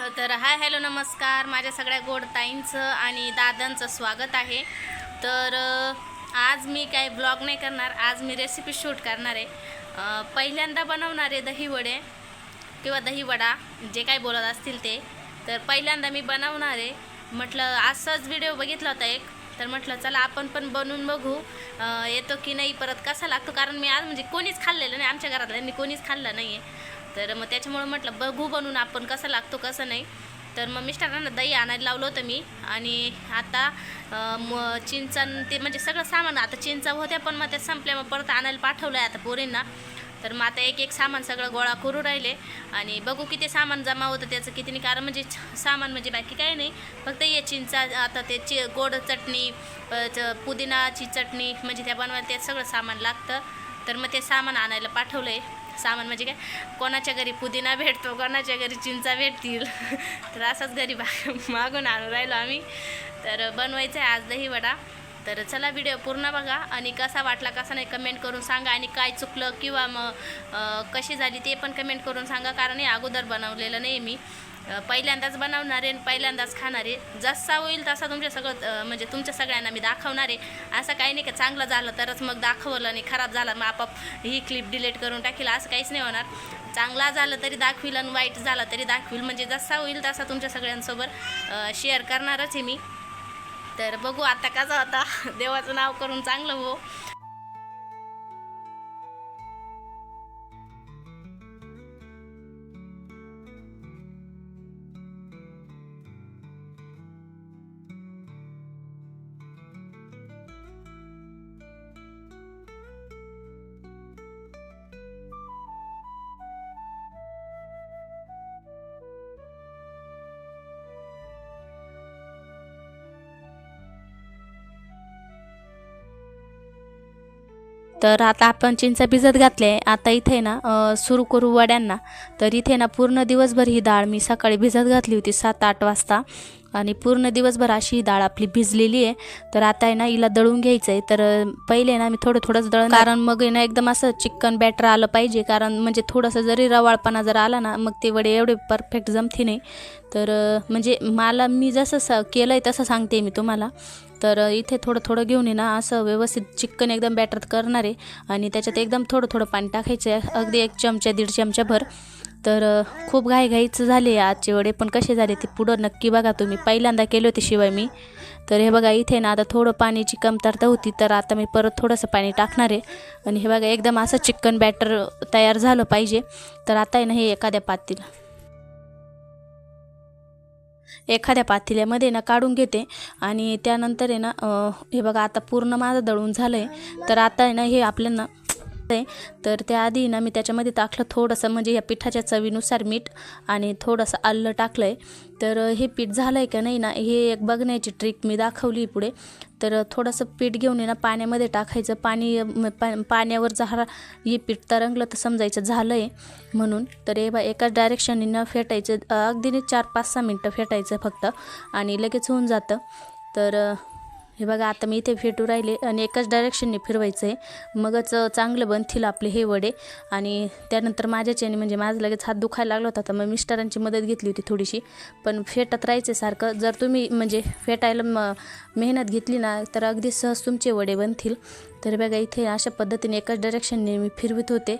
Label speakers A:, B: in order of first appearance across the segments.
A: हो, तर hi hello नमस्कार. माझ्या सगळ्या गोड ताईंचं आणि दादांचं स्वागत आहे. तर आज मी काय ब्लॉग नाही करणार. आज मी रेसिपी शूट करणार आहे. पहिल्यांदा बनवणार आहे दही वडे किंवा दही वडा जे काही बोलत असतील ते. तर पहिल्यांदा मी बनवणार आहे. म्हटलं असंच व्हिडिओ बघितला होता एक. तर म्हटलं चला आपण पण बनवून बघू. येतो की नाही परत कसा लागतो? कारण मी आज म्हणजे कोणीच खाल्लेलं नाही. आमच्या घरातल्यांनी कोणीच खाल्लं नाही आहे तर मग त्याच्यामुळं म्हटलं बघू बनवून आपण कसं लागतो कसं नाही. तर मग मिस्टरांना दही आणायला लावलं होतं मी. आणि आता मग म चिंचन ते म्हणजे सगळं सामान आता चिंचा होत्या पण मग त्या संपल्या. मग परत आणायला पाठवलं आहे आता पोरींना. तर मग आता एक एक सामान सगळं गोळा करू राहिले. आणि बघू किती सामान जमा होतं त्याचं किती नाही. कारण म्हणजे सामान म्हणजे बाकी काही नाही. फक्त हे चिंचा आता ते चि गोड चटणी पुदिनाची चटणी म्हणजे त्या बनवायला ते सगळं सामान लागतं. तर मग ते सामान आणायला पाठवलं आहे सामान म्हणजे काय कोणाच्या घरी पुदिना भेटतो कोणाच्या घरी चिंचा भेटतील. तर असंच घरी बा मागून आणून राहिलो आम्ही. तर बनवायचं आहे आज दही वडा तर चला व्हिडिओ पूर्ण बघा आणि कसा वाटला कसा नाही कमेंट करून सांगा. आणि काय चुकलं किंवा मग कशी झाली ते पण कमेंट करून सांगा. कारण हे अगोदर बनवलेलं नाही मी. पहिल्यांदाच बनवणार आहे आणि पहिल्यांदाच खाणारे. जसा होईल तसा तुमच्या सगळं म्हणजे तुमच्या सगळ्यांना मी दाखवणार. आहे असं काही नाही का चांगलं झालं तरच मग दाखवलं आणि खराब झालं मग आपाप ही क्लिप डिलीट करून टाकील. असं काहीच नाही होणार. चांगला झालं तरी दाखवील आणि वाईट झालं तरी दाखवील. म्हणजे जसा होईल तसा तुमच्या सगळ्यांसोबत शेअर करणारच आहे मी. तर बघू आता कसं होता. देवाचं नाव करून चांगलं हो. तर आता आपण चिंच भिजत घातले. आता इथे ना सुरू करू वड्यांना. तर इथे ना पूर्ण दिवसभर ही डाळ मी सकाळी भिजत घातली होती सात आठ वाजता. आणि पूर्ण दिवसभर अशी डाळ आपली भिजलेली आहे. तर आता आहे ना हिला दळून घ्यायचं आहे तर पहिले ना मी थोडं थोडंच दळण कारण मग ना एकदम असं चिकन बॅटर आलं पाहिजे. कारण म्हणजे थोडंसं जरी रवाळपणा जर आला ना मग ते वडे एवढे परफेक्ट जमते नाही. तर म्हणजे मला मी जसं स केलं आहे तसं सांगते मी तुम्हाला. तर इथे थोडं थोडं घेऊन ये ना असं व्यवस्थित चिकन एकदम बॅटर करणार आहे. आणि त्याच्यात एकदम थोडं थोडं पाणी टाकायचं आहे अगदी एक चमचा दीड चमचाभर. तर खूप घाईघाईचं झाले आजचे वडे पण कसे झाले ते पुढं नक्की बघा तुम्ही. पहिल्यांदा केले होते शिवाय मी. तर हे बघा इथे ना आता थोडं पाण्याची कमतरता होती तर आता मी परत थोडंसं पाणी टाकणार आहे. आणि हे बघा एकदम असं चिकन बॅटर तयार झालं पाहिजे. तर आता आहे ना हे एखाद्या पातील. एखाद्या पातेल्यामध्ये ना काढून घेते. आणि त्यानंतर आहे ना हे बघा आता पूर्ण माझं दळून झालं आहे तर आता आहे ना हे आपल्याला आहे. तर त्याआधी ना मी त्याच्यामध्ये टाकलं थोडंसं म्हणजे या पिठाच्या चवीनुसार मीठ आणि थोडंसं आलं टाकलं आहे तर हे पीठ झालं आहे का नाही ना हे एक बघण्याची ट्रिक मी दाखवली पुढे. तर थोडंसं पीठ घेऊन ये ना पाण्यामध्ये टाकायचं. पाणी पा पाण्यावर जरा हे पीठ तरंगलं तर समजायचं झालं आहे म्हणून. तर हे बा एकाच डायरेक्शनने न फेटायचं अगदीने चार पाच सहा मिनटं फेटायचं फक्त आणि लगेच होऊन जातं. तर हे बघा आता मी इथे फेटू राहिले आणि एकाच डायरेक्शनने फिरवायचं आहे मगच चांगलं बनतील आपले हे वडे. आणि त्यानंतर माझ्याच्याने म्हणजे माझं लगेच हात दुखायला लागला होता तर मग मिस्टरांची मदत घेतली होती थोडीशी. पण फेटत राहायचं सारखं. जर तुम्ही म्हणजे फेटायला म मेहनत घेतली ना तर अगदी सहज तुमचे वडे बनतील. तर बघा इथे अशा पद्धतीने एकाच डायरेक्शनने मी फिरवित होते.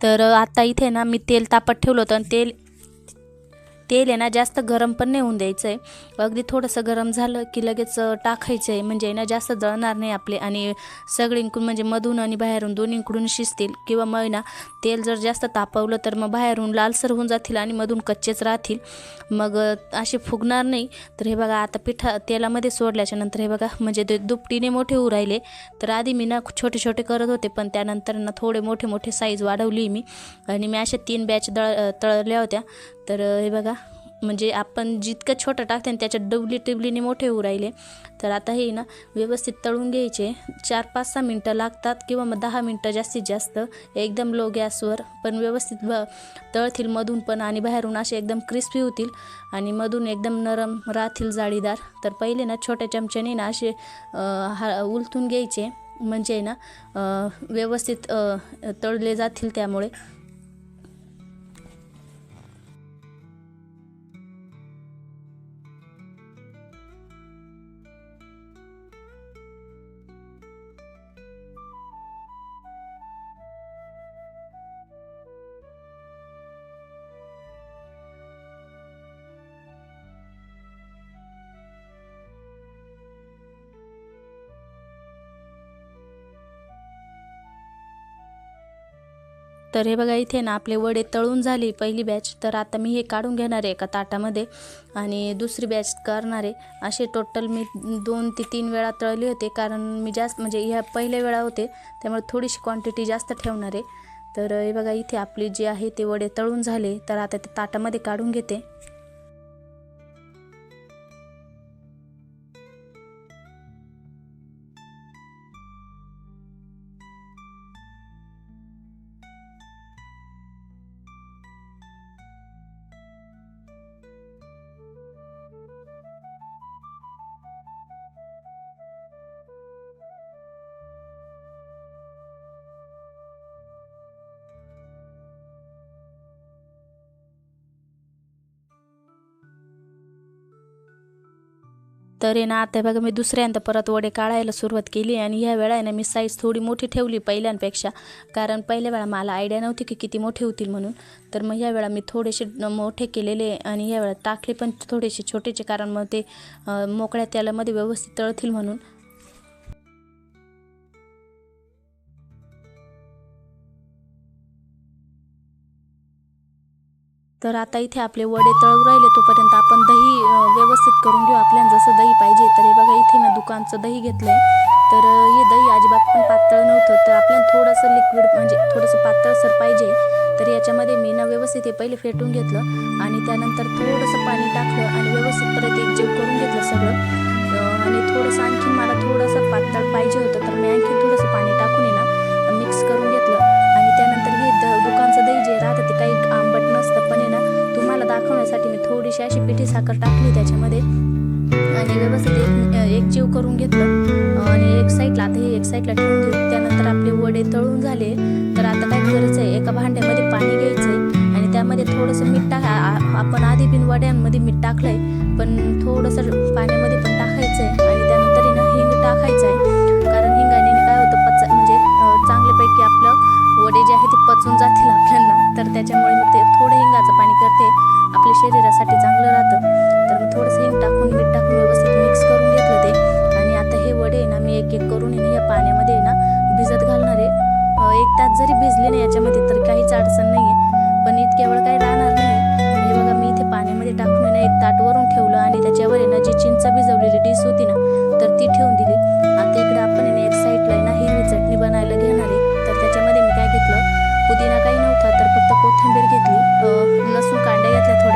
A: तर आता इथे ना मी तेल तापत ठेवलं होतं आणि तेल तेल आहे ना जास्त गरम पण नाही होऊन द्यायचं आहे अगदी थोडंसं गरम झालं की लगेच टाकायचं आहे म्हणजे ना जास्त जळणार नाही आपले आणि सगळींकडून म्हणजे मधून आणि बाहेरून दोन्हीकडून शिजतील. किंवा मग ना तेल जर जास्त तापवलं तर मग बाहेरून लालसर होऊन जातील आणि मधून कच्चेच राहतील. मग असे फुगणार नाही. तर हे बघा आता पिठा तेलामध्ये सोडल्याच्या नंतर हे बघा म्हणजे ते दुपटीने मोठे होऊ राहिले. तर आधी मी ना छोटे छोटे करत होते पण त्यानंतर ना थोडे मोठे मोठे साईज वाढवली मी. आणि मी अशा तीन बॅच दळ तळल्या होत्या. तर हे बघा म्हणजे आपण जितकं छोटं टाकते ना त्याच्यात डबली टिबलीने मोठे होऊ राहिले तर आता हे ना व्यवस्थित तळून घ्यायचे. चार पाच सहा मिनटं लागतात किंवा मग दहा मिनटं जास्तीत जास्त. एकदम लो गॅसवर पण व्यवस्थित ब तळतील मधून पण आणि बाहेरून असे एकदम क्रिस्पी होतील आणि मधून एकदम नरम राहतील जाळीदार. तर पहिले ना छोट्या चमच्याने ना असे हा उलथून घ्यायचे. म्हणजे ना व्यवस्थित तळले जातील त्यामुळे. तर हे बघा इथे ना आपले वडे तळून झाली पहिली बॅच तर आता मी हे काढून घेणार आहे एका ताटामध्ये. आणि दुसरी बॅच करणार आहे. असे टोटल मी दोन ते तीन वेळा तळले होते. कारण मी जास्त म्हणजे ह्या पहिल्या वेळा होते. त्यामुळे थोडीशी क्वांटिटी जास्त ठेवणार आहे. तर हे बघा इथे आपले जे आहे ते वडे तळून झाले. तर आता ते ताटामध्ये काढून घेते. तर आहे ना आता बघा मी दुसऱ्यांदा परत वडे काढायला सुरुवात केली आणि ह्या वेळा ना मी साईज थोडी मोठी ठेवली पहिल्यांपेक्षा. कारण पहिल्या वेळा मला आयडिया नव्हती की किती मोठे होतील म्हणून. तर मग ह्या वेळा मी थोडेसे मोठे केलेले आणि ह्या वेळा टाकले पण थोडेसे छोटेचे कारण मग ते मोकळ्या तेलामध्ये व्यवस्थित तळतील म्हणून. तर आता इथे आपले वडे तळू राहिले तोपर्यंत आपण दही व्यवस्थित करून घेऊ. आपल्याला जसं दही पाहिजे तर हे बघा इथे मी दुकानचं दही घेतलं आहे तर हे दही अजिबात पण पातळ नव्हतं. तर आपल्याला थोडंसं लिक्विड म्हणजे थोडंसं पातळसर पाहिजे. तर याच्यामध्ये मी ना व्यवस्थित हे पहिले फेटून घेतलं आणि त्यानंतर थोडंसं पाणी टाकलं आणि व्यवस्थित परत एकजीव करून घेतलं सगळं. आणि थोडंसं आणखी मला थोडंसं पातळ पाहिजे होतं तर मी आणखी थोडंसं पाणी टाकून ना मिक्स करून घेतलं. आणि त्यानंतर हे द दुकानचं दही जे राहतं ते काही आंबट नसतं पण आहे ना तुम्हाला दाखवण्यासाठी मी थोडीशी अशी पिठी साखर टाकली त्याच्यामध्ये. आणि व्यवस्थित एक एक जीव करून घेतलं. आणि एक साईडला आता हे एक साईडला ठेवून देऊ. त्यानंतर आपले वडे तळून झाले. तर आता काय करायचं आहे एका भांड्यामध्ये पाणी घ्यायचं आहे आणि त्यामध्ये थोडंसं मीठ टाका. आ- आपण आधी बिन वड्यांमध्ये मीठ टाकलं आहे पण थोडंसं पाण्यामध्ये पण टाकायचं आहे आणि त्यानंतर आहे ना हिंग टाकायचं आहे कारण हिंगाने काय होतं? पच म्हणजे चांगल्यापैकी आपलं वडे जे आहे ते पचून जातील तर त्याच्यामुळे मग ते थोडं हिंगाचं पाणी करते. आपल्या शरीरासाठी चांगलं राहतं. तर मी थोडंसं हिंग टाकून मीठ टाकून व्यवस्थित मिक्स करून घेतलं ते. आणि आता हे वडे आहे ना मी एक एक करून आहे ना या पाण्यामध्ये आहे ना भिजत घालणार आहे. एक तास जरी भिजले नाही याच्यामध्ये तर काहीच अडचण नाही आहे पण इतक्या वेळ काही राहणार नाही. हे बघा मी इथे पाण्यामध्ये टाकून ना एक ताट वरून ठेवलं. आणि त्याच्यावर आहे ना जी चिंचा भिजवलेली डिश होती ना तर ती ठेवून दिली. आता इकडे आपण ना एक साईडला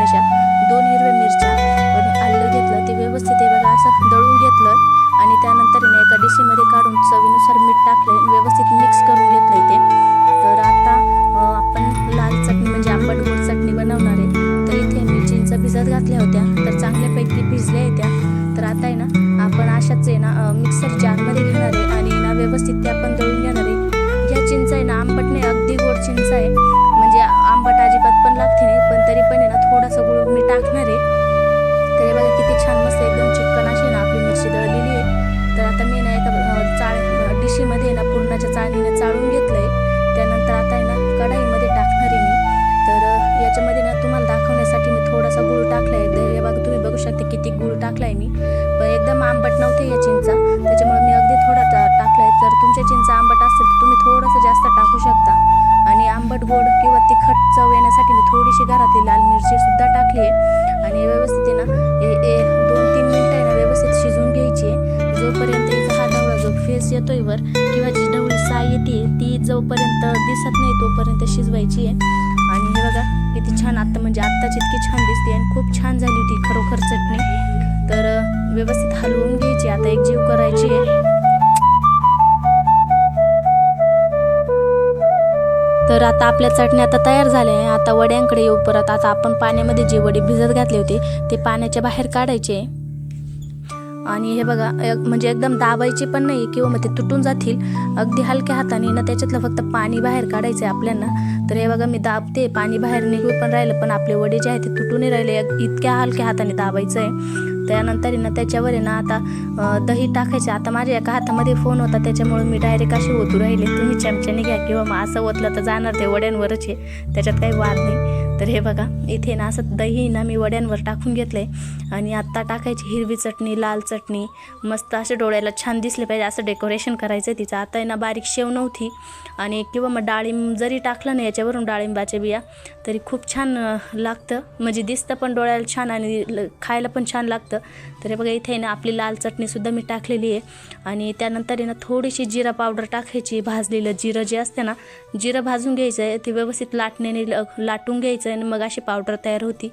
A: थोड्याशा दोन हिरव्या मिरच्या आणि आलं घेतलं ते व्यवस्थित हे बघा असं दळून घेतलं आणि त्यानंतर एका डिशीमध्ये काढून चवीनुसार मीठ टाकलं व्यवस्थित मिक्स करून गुळ आहे. तर हे बघा किती छान मस्त एकदम चिकन अशी ना आपली मिरची दळलेली आहे. तर आता मी ना एका चाळ डिशीमध्ये ना पूर्णाच्या चाळणीने चाळून घेतलं आहे त्यानंतर आता आहे ना कढाईमध्ये टाकणार आहे मी. तर याच्यामध्ये ना तुम्हाला दाखवण्यासाठी मी थोडासा गुळ टाकला आहे तर हे बघा तुम्ही बघू शकता किती गुळ टाकला आहे मी. पण एकदम आंबट नव्हते या चिंचा. त्याच्यामुळे मी अगदी थोडा टाकला आहे तर तुमच्या चिंचा आंबट असेल तर तुम्ही थोडंसं जास्त टाकू शकता. आणि आंबट गोड किंवा तिखट चव येण्यासाठी मी थोडीशी घरातली लाल मिरची सुद्धा टाकली आहे. आणि व्यवस्थित आहे ना ए ए दोन तीन मिनटं आहे ना व्यवस्थित शिजवून घ्यायची आहे. जोपर्यंत हा ढवळा जो फेस येतोय वर किंवा जी ढवळी साय येते ती जोपर्यंत दिसत नाही तोपर्यंत शिजवायची आहे. आणि हे बघा किती छान आत्ता म्हणजे आत्ताच इतकी छान दिसते आणि खूप छान झाली होती खरोखर चटणी. तर व्यवस्थित हलवून घ्यायची आता एक जीव करायची आहे. तर आता आपल्या चटणी आता तयार झाल्या आहे. आता वड्यांकडे येऊ परत. आता आपण पाण्यामध्ये जे वडे भिजत घातले होते ते पाण्याच्या बाहेर काढायचे. आणि हे बघा एक- म्हणजे एकदम दाबायचे पण नाही किंवा मग ते तुटून जातील. अगदी हलक्या हाताने ना त्याच्यातलं फक्त पाणी बाहेर काढायचं आहे आपल्याला. तर हे बघा मी दाबते. पाणी बाहेर निघू पण राहिलं पण आपले वडे जे आहेत ते तुटूनही राहिले. एक- इतक्या हलक्या हाताने दाबायचं आहे त्यानंतर ना त्याच्यावर आहे ना आता दही टाकायचे. आता माझ्या एका हातामध्ये फोन होता त्याच्यामुळे मी डायरेक्ट अशी ओतू राहिले. तुम्ही चमच्याने घ्या किंवा मग असं ओतलं तर जाणार ते वड्यांवरच आहे. त्याच्यात काही वाद नाही. तर हे बघा इथे ना असं दही ना मी वड्यांवर टाकून घेतलंय. आणि आत्ता टाकायची हिरवी चटणी लाल चटणी मस्त असे डोळ्याला छान दिसले पाहिजे असं डेकोरेशन करायचं तिचं. आता आहे ना बारीक शेव नव्हती. आणि किंवा मग डाळिंब जरी टाकलं ना याच्यावरून डाळिंबाच्या बिया तरी खूप छान लागतं. म्हणजे दिसतं पण डोळ्याला छान आणि ल- खायला पण छान लागतं. तर हे बघा इथे आहे ना आपली लाल चटणीसुद्धा मी टाकलेली आहे. आणि त्यानंतर आहे ना थोडीशी जिरा पावडर टाकायची भाजलेलं जिरं जे असते ना जिरं भाजून घ्यायचं आहे ते व्यवस्थित लाटण्याने लाटून घ्यायचं आहे आणि मग अशी पावडर तयार होती.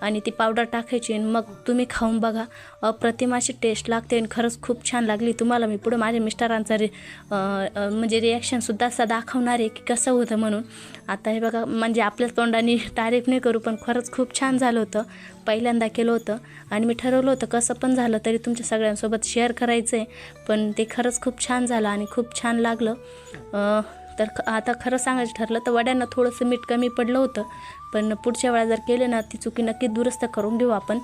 A: आणि ती पावडर टाकायची आणि मग तुम्ही खाऊन बघा. अप्रतिम अशी टेस्ट लागते आणि खरंच खूप छान लागली. तुम्हाला मी पुढे माझ्या मिस्टरांचा रे म्हणजे रिॲक्शनसुद्धा असा दाखवणार आहे की कसं होतं म्हणून. आता हे बघा म्हणजे आपल्याच तोंडाने तारीफ नाही करू पण खरंच खूप छान झालं होतं. पहिल्यांदा केलं होतं आणि मी ठरवलं होतं कसं पण झालं तरी तुमच्या सगळ्यांसोबत शेअर करायचं आहे पण ते खरंच खूप छान झालं आणि खूप छान लागलं. तर ख- आता खरं सांगायचं ठरलं तर वड्यांना थोडंसं मीठ कमी पडलं होतं. पण पुढच्या वेळा जर केलं ना ती चुकी नक्की दुरुस्त करून घेऊ आपण.